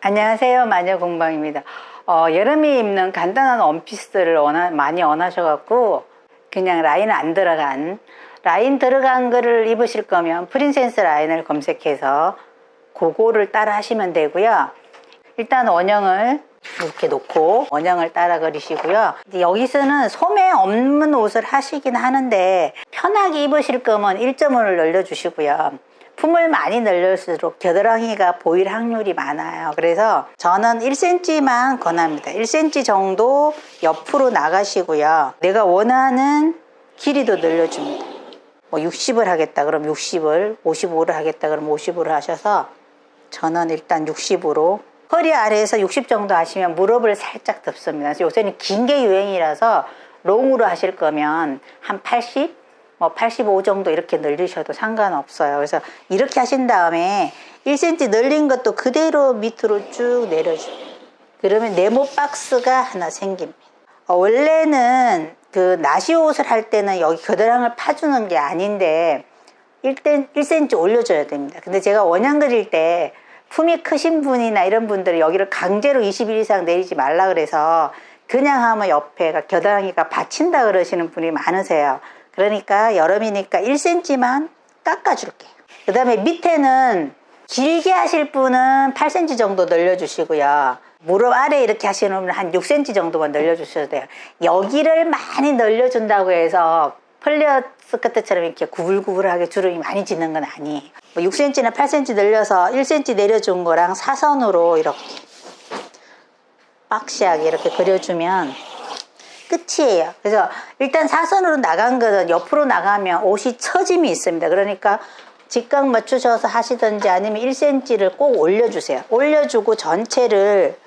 안녕하세요. 마녀 공방입니다. 어, 여름에 입는 간단한 원피스를 원하, 많이 원하셔갖고 그냥 라인 안 들어간 라인 들어간 거를 입으실 거면 프린세스 라인을 검색해서 그거를 따라 하시면 되고요. 일단 원형을 이렇게 놓고 원형을 따라 그리시고요. 여기서는 소매 없는 옷을 하시긴 하는데 편하게 입으실 거면 1.5를 늘려주시고요. 품을 많이 늘릴수록 겨드랑이가 보일 확률이 많아요. 그래서 저는 1cm만 권합니다. 1cm 정도 옆으로 나가시고요. 내가 원하는 길이도 늘려줍니다. 뭐 60을 하겠다 그럼 60을 55를 하겠다 그럼 50으로 하셔서 저는 일단 60으로 허리 아래에서 60 정도 하시면 무릎을 살짝 덮습니다. 그래서 요새는 긴 게 유행이라서 롱으로 하실 거면 한 80, 뭐 85 정도 이렇게 늘리셔도 상관없어요. 그래서 이렇게 하신 다음에 1cm 늘린 것도 그대로 밑으로 쭉 내려줘요. 그러면 네모 박스가 하나 생깁니다. 어, 원래는 그 나시 옷을 할 때는 여기 겨드랑이를 파주는 게 아닌데 1대, 1cm 올려줘야 됩니다. 근데 제가 원형 그릴 때 품이 크신 분이나 이런 분들은 여기를 강제로 21 이상 내리지 말라 그래서 그냥 하면 옆에가 겨드랑이가 받친다 그러시는 분이 많으세요. 그러니까 여름이니까 1cm만 깎아줄게요. 그 다음에 밑에는 길게 하실 분은 8cm 정도 늘려주시고요. 무릎 아래 이렇게 하시는 분은 한 6cm 정도만 늘려주셔도 돼요. 여기를 많이 늘려준다고 해서 펄리어 스커트처럼 이렇게 구불구불하게 주름이 많이 지는 건 아니에요. 뭐 6cm나 8cm 늘려서 1cm 내려준 거랑 사선으로 이렇게 박시하게 이렇게 그려주면 끝이에요. 그래서 일단 사선으로 나간 거는 옆으로 나가면 옷이 처짐이 있습니다. 그러니까 직각 맞추셔서 하시든지 아니면 1cm를 꼭 올려주세요. 올려주고 전체를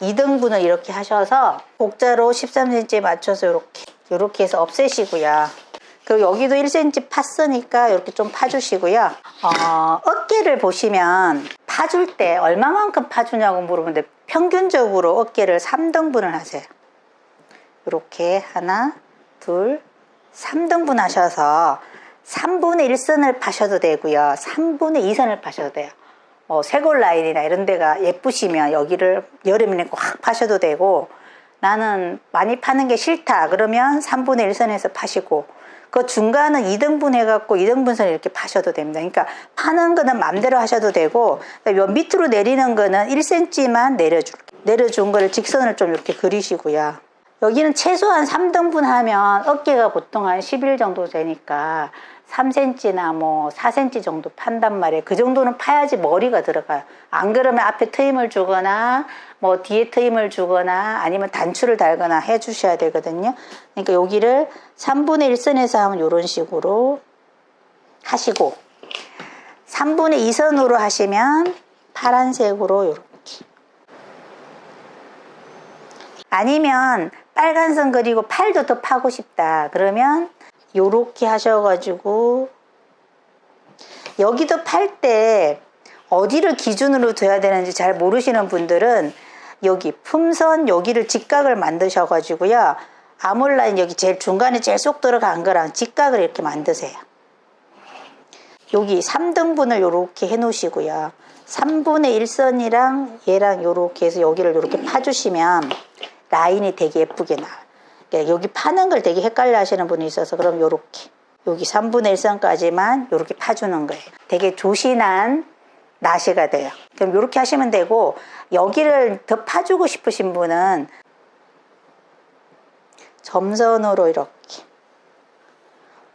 2등분을 이렇게 하셔서 곡자로 13cm 맞춰서 이렇게 이렇게 해서 없애시고요. 그리고 여기도 1cm 팠으니까 이렇게 좀 파주시고요. 어, 어깨를 보시면 파줄 때 얼마만큼 파주냐고 물어보는데 평균적으로 어깨를 3등분을 하세요. 이렇게 하나, 둘, 3등분 하셔서 3분의 1선을 파셔도 되고요. 3분의 2선을 파셔도 돼요. 뭐 쇄골 라인이나 이런 데가 예쁘시면 여기를 확 파셔도 되고 나는 많이 파는 게 싫다 그러면 3분의 1선에서 파시고 그 중간은 2등분 해갖고 2등분선 이렇게 파셔도 됩니다. 그러니까 파는 거는 맘대로 하셔도 되고 요 밑으로 내리는 거는 1cm만 내려줄게요. 내려준 거를 직선을 좀 이렇게 그리시고요. 여기는 최소한 3등분 하면 어깨가 보통 한11 정도 되니까 3cm나 뭐 4cm 정도 판단 말이에요. 그 정도는 파야지 머리가 들어가요. 안 그러면 앞에 트임을 주거나 뭐 뒤에 트임을 주거나 아니면 단추를 달거나 해 주셔야 되거든요. 그러니까 여기를 3분의 1선에서 하면 이런 식으로 하시고 3분의 2선으로 하시면 파란색으로 이렇게 아니면 빨간 선 그리고 팔도 더 파고 싶다. 그러면 요렇게 하셔가지고 여기도 팔 때 어디를 기준으로 둬야 되는지 잘 모르시는 분들은 여기 품선 여기를 직각을 만드셔가지고요. 아몰라인 여기 제일 중간에 제일 쏙 들어간 거랑 직각을 이렇게 만드세요. 여기 3등분을 이렇게 해 놓으시고요. 3분의 1선이랑 얘랑 이렇게 해서 여기를 이렇게 파주시면 라인이 되게 예쁘게 나와요. 여기 파는 걸 되게 헷갈려 하시는 분이 있어서 그럼 요렇게 여기 3분의 1선까지만 요렇게 파주는 거예요. 되게 조신한 나시가 돼요. 그럼 요렇게 하시면 되고 여기를 더 파주고 싶으신 분은 점선으로 이렇게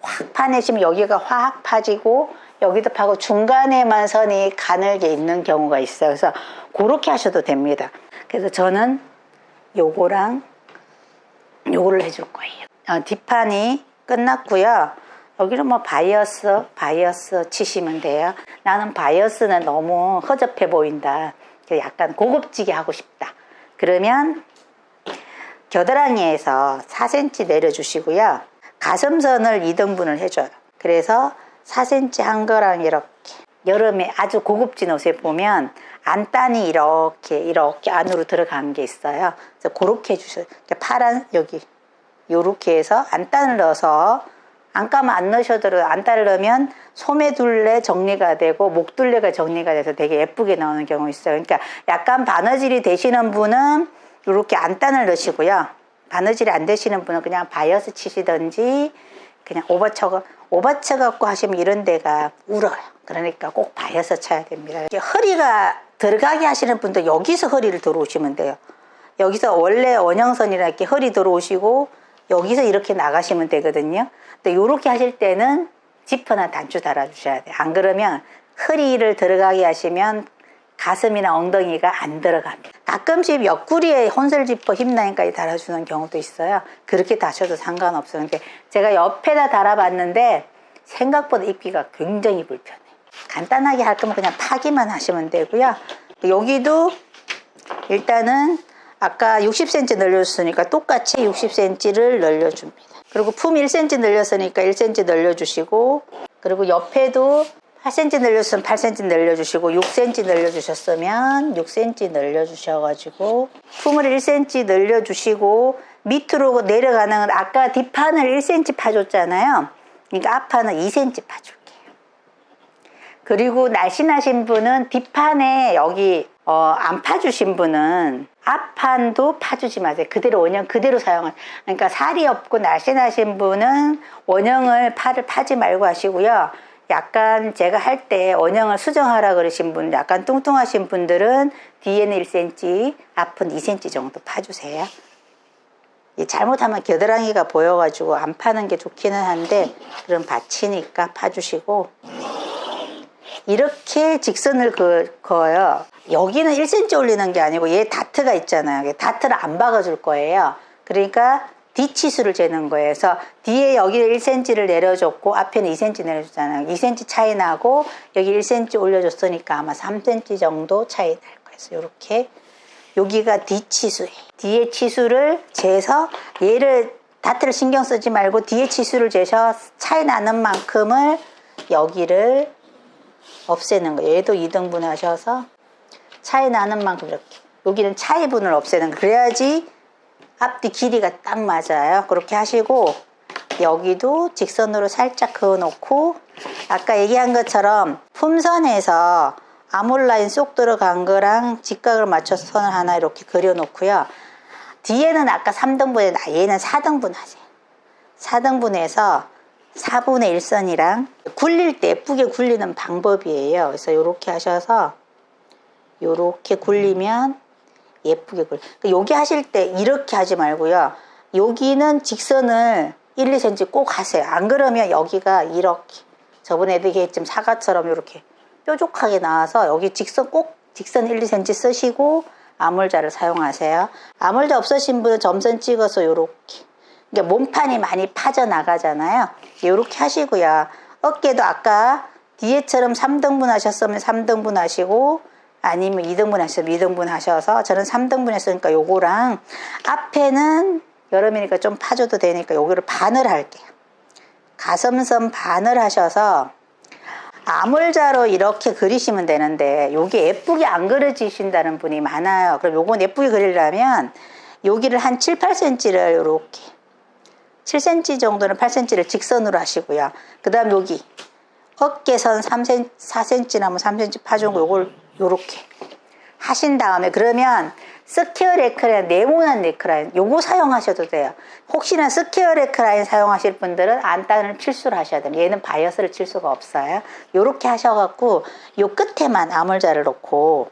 확 파내시면 여기가 확 파지고 여기도 파고 중간에만 선이 가늘게 있는 경우가 있어요. 그래서 그렇게 하셔도 됩니다. 그래서 저는 요거랑 요거를 해줄 거예요. 어, 뒷판이 끝났고요. 여기는 뭐 바이어스, 바이어스 치시면 돼요. 나는 바이어스는 너무 허접해 보인다. 약간 고급지게 하고 싶다. 그러면 겨드랑이에서 4cm 내려주시고요. 가슴선을 2등분을 해줘요. 그래서 4cm 한 거랑 이렇게 여름에 아주 고급진 옷에 보면 안단이 이렇게 이렇게 안으로 들어간 게 있어요. 그래서 그렇게 해주셔요. 파란 여기 요렇게 해서 안단을 넣어서 안감을 안 넣으셔도 안단을 넣으면 소매둘레 정리가 되고 목둘레가 정리가 돼서 되게 예쁘게 나오는 경우 있어요. 그러니까 약간 바느질이 되시는 분은 이렇게 안단을 넣으시고요. 바느질이 안 되시는 분은 그냥 바이어스 치시든지 그냥 오버쳐 오버쳐 갖고 하시면 이런 데가 울어요. 그러니까 꼭 바이어스 쳐야 됩니다. 이렇게 허리가 들어가게 하시는 분도 여기서 허리를 들어오시면 돼요. 여기서 원래 원형선이라 이렇게 허리 들어오시고 여기서 이렇게 나가시면 되거든요. 근데 이렇게 하실 때는 지퍼나 단추 달아주셔야 돼요. 안 그러면 허리를 들어가게 하시면 가슴이나 엉덩이가 안 들어갑니다. 가끔씩 옆구리에 혼슬 지퍼 힙라인까지 달아주는 경우도 있어요. 그렇게 다셔도 상관없어요. 근데 제가 옆에다 달아봤는데 생각보다 입기가 굉장히 불편해요. 간단하게 할 거면 그냥 파기만 하시면 되고요. 여기도 일단은 아까 60cm 늘려줬으니까 똑같이 60cm를 늘려줍니다. 그리고 품 1cm 늘렸으니까 1cm 늘려주시고 그리고 옆에도 8cm 늘렸으면 8cm 늘려주시고 6cm 늘려주셨으면 6cm 늘려주셔가지고 품을 1cm 늘려주시고 밑으로 내려가는 건 아까 뒷판을 1cm 파줬잖아요. 그러니까 앞판은 2cm 파줄게요. 그리고 날씬하신 분은 뒷판에 여기 어, 안 파주신 분은 앞판도 파주지 마세요. 그대로 원형 그대로 사용을. 그러니까 살이 없고 날씬하신 분은 원형을 파를 파지 말고 하시고요. 약간 제가 할 때 원형을 수정하라 그러신 분, 약간 뚱뚱하신 분들은 뒤에는 1cm, 앞은 2cm 정도 파주세요. 이 잘못하면 겨드랑이가 보여가지고 안 파는 게 좋기는 한데 그럼 받치니까 파주시고 이렇게 직선을 그, 그어요. 여기는 1cm 올리는 게 아니고 얘 다트가 있잖아요. 얘 다트를 안 박아줄 거예요. 그러니까 뒤치수를 재는 거예요. 그래서 뒤에 여기를 1cm를 내려줬고 앞에는 2cm 내려줬잖아요. 2cm 차이 나고 여기 1cm 올려줬으니까 아마 3cm 정도 차이 날 거예요. 그래서 이렇게 여기가 뒤치수예요. 뒤에 치수를 재서 얘를 다트를 신경 쓰지 말고 뒤에 치수를 재서 차이 나는 만큼을 여기를 없애는 거예요. 얘도 2등분 하셔서 차이 나는 만큼 이렇게 여기는 차이분을 없애는 거 그래야지 앞뒤 길이가 딱 맞아요. 그렇게 하시고 여기도 직선으로 살짝 그어놓고 아까 얘기한 것처럼 품선에서 아몰라인 쏙 들어간 거랑 직각을 맞춰서 선을 하나 이렇게 그려놓고요. 뒤에는 아까 3등분에 얘는 4등분 하세요. 4등분해서 4분의 1선이랑 굴릴 때 예쁘게 굴리는 방법이에요. 그래서 이렇게 하셔서 이렇게 굴리면 예쁘게 굴. 그러니까 여기 하실 때 이렇게 하지 말고요. 여기는 직선을 1, 2cm 꼭 하세요. 안 그러면 여기가 이렇게 저번에도 얘기했지만 사과처럼 이렇게 뾰족하게 나와서 여기 직선 꼭 직선 1, 2cm 쓰시고 아몰자를 사용하세요. 아몰자 없으신 분은 점선 찍어서 이렇게 그러니까 몸판이 많이 파져 나가잖아요. 이렇게 하시고요. 어깨도 아까 뒤에처럼 3등분 하셨으면 3등분 하시고 아니면 2등분 하시면 2등분 하셔서 저는 3등분 했으니까 요거랑 앞에는 여름이니까 좀 파줘도 되니까 요거를 반을 할게요. 가슴선 반을 하셔서 아물자로 이렇게 그리시면 되는데 요게 예쁘게 안 그려지신다는 분이 많아요. 그럼 요건 예쁘게 그리려면 여기를 한 7, 8cm를 이렇게 7cm 정도는 8cm를 직선으로 하시고요. 그 다음 여기 어깨선 3cm, 4cm나 뭐 3cm 파준 거 요걸 요렇게 하신 다음에 그러면 스퀘어 네크라인, 네모난 네크라인 요거 사용하셔도 돼요. 혹시나 스퀘어 네크라인 사용하실 분들은 안단을 필수로 하셔야 됩니다. 얘는 바이어스를 칠 수가 없어요. 요렇게 하셔갖고 요 끝에만 아물자를 놓고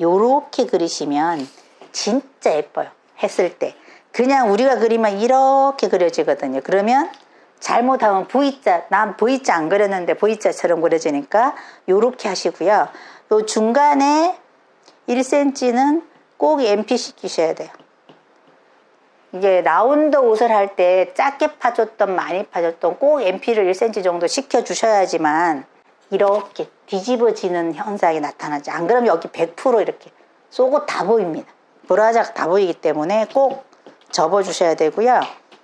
요렇게 그리시면 진짜 예뻐요. 했을 때. 그냥 우리가 그리면 이렇게 그려지거든요. 그러면 잘못하면 V자, 난 V자 안 그렸는데 V자처럼 그려지니까 요렇게 하시고요. 요 중간에 1cm는 꼭 MP 시키셔야 돼요. 이게 라운드 옷을 할 때 작게 파줬던 많이 파줬던 꼭 MP를 1cm 정도 시켜주셔야지만 이렇게 뒤집어지는 현상이 나타나지. 안 그러면 여기 100% 이렇게 속옷 다 보입니다. 브라자가 다 보이기 때문에 꼭 접어주셔야 되고요.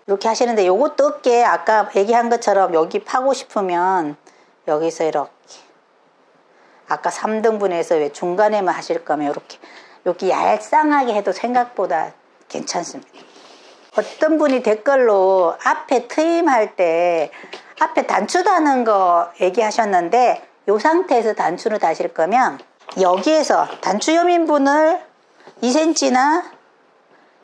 이렇게 하시는데 요것도 어깨 아까 얘기한 것처럼 여기 파고 싶으면 여기서 이렇게 아까 3등분해서 왜 중간에만 하실 거면 이렇게 이렇게 얄쌍하게 해도 생각보다 괜찮습니다. 어떤 분이 댓글로 앞에 트임할 때 앞에 단추 다는 거 얘기하셨는데 이 상태에서 단추를 다실 거면 여기에서 단추 요민분을 2cm나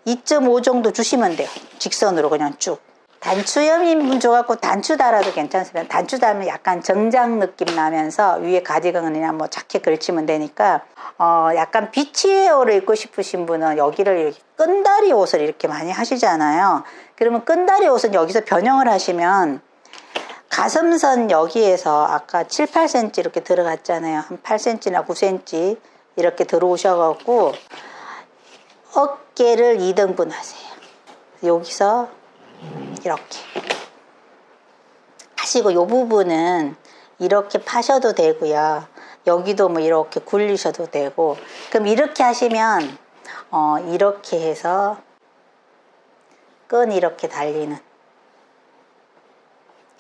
2.5 정도 주시면 돼요. 직선으로 그냥 쭉. 단추 여민분 줘갖고 단추 달아도 괜찮습니다. 단추 달면 약간 정장 느낌 나면서 위에 가디건이나 뭐 자켓 걸치면 되니까 어 약간 비치웨어를 입고 싶으신 분은 여기를 이렇게 끈다리 옷을 이렇게 많이 하시잖아요. 그러면 끈다리 옷은 여기서 변형을 하시면 가슴선 여기에서 아까 7, 8cm 이렇게 들어갔잖아요. 한 8cm나 9cm 이렇게 들어오셔갖고 어 깨를 2등분 하세요. 여기서 이렇게 하시고 요 부분은 이렇게 파셔도 되고요. 여기도 뭐 이렇게 굴리셔도 되고 그럼 이렇게 하시면 어 이렇게 해서 끈 이렇게 달리는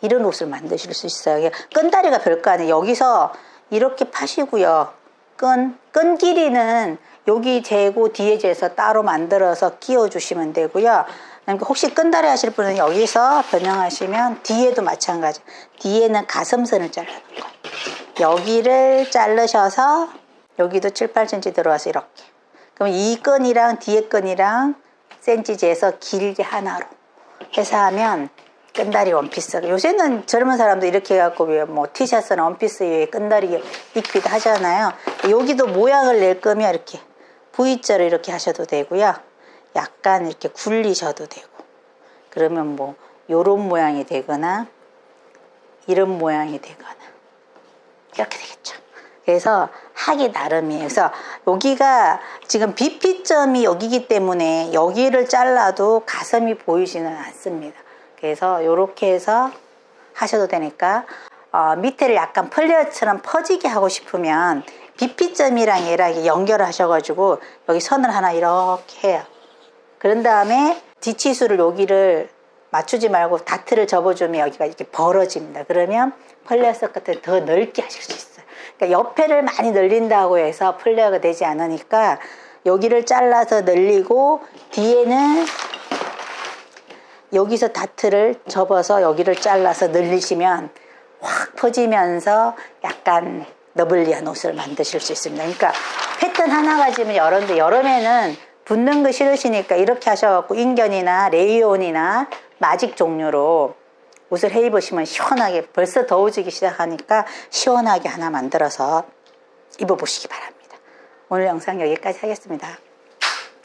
이런 옷을 만드실 수 있어요. 끈다리가 별거 아니에요. 여기서 이렇게 파시고요. 끈, 끈 길이는 여기 재고 뒤에 재서 따로 만들어서 끼워 주시면 되고요. 혹시 끈다리 하실 분은 여기서 변형하시면 뒤에도 마찬가지. 뒤에는 가슴선을 자르는 거예요. 여기를 자르셔서 여기도 7, 8cm 들어와서 이렇게. 그럼 이 끈이랑 뒤에 끈이랑 센치 재서 길게 하나로 해서 하면 끈다리 원피스. 요새는 젊은 사람도 이렇게 해갖고 뭐 티셔츠나 원피스 위에 끈다리 입기도 하잖아요. 여기도 모양을 낼 거면 이렇게 V자로 이렇게 하셔도 되고요. 약간 이렇게 굴리셔도 되고. 그러면 뭐 요런 모양이 되거나 이런 모양이 되거나 이렇게 되겠죠. 그래서 하기 나름이에요. 그래서 여기가 지금 비피점이 여기기 때문에 여기를 잘라도 가슴이 보이지는 않습니다. 그래서 이렇게 해서 하셔도 되니까 어, 밑에를 약간 플레어처럼 퍼지게 하고 싶으면 비피점이랑 얘랑 연결하셔가지고 여기 선을 하나 이렇게 해요. 그런 다음에 뒤치수를 여기를 맞추지 말고 다트를 접어주면 여기가 이렇게 벌어집니다. 그러면 플레어 서커트를 더 넓게 하실 수 있어요. 그러니까 옆에를 많이 늘린다고 해서 플레어가 되지 않으니까 여기를 잘라서 늘리고 뒤에는 여기서 다트를 접어서 여기를 잘라서 늘리시면 확 퍼지면서 약간 너블리한 옷을 만드실 수 있습니다. 그러니까 패턴 하나 가지면 여름인데 여름에는 붙는 거 싫으시니까 이렇게 하셔갖고 인견이나 레이온이나 마직 종류로 옷을 해 입으시면 시원하게 벌써 더워지기 시작하니까 시원하게 하나 만들어서 입어보시기 바랍니다. 오늘 영상 여기까지 하겠습니다.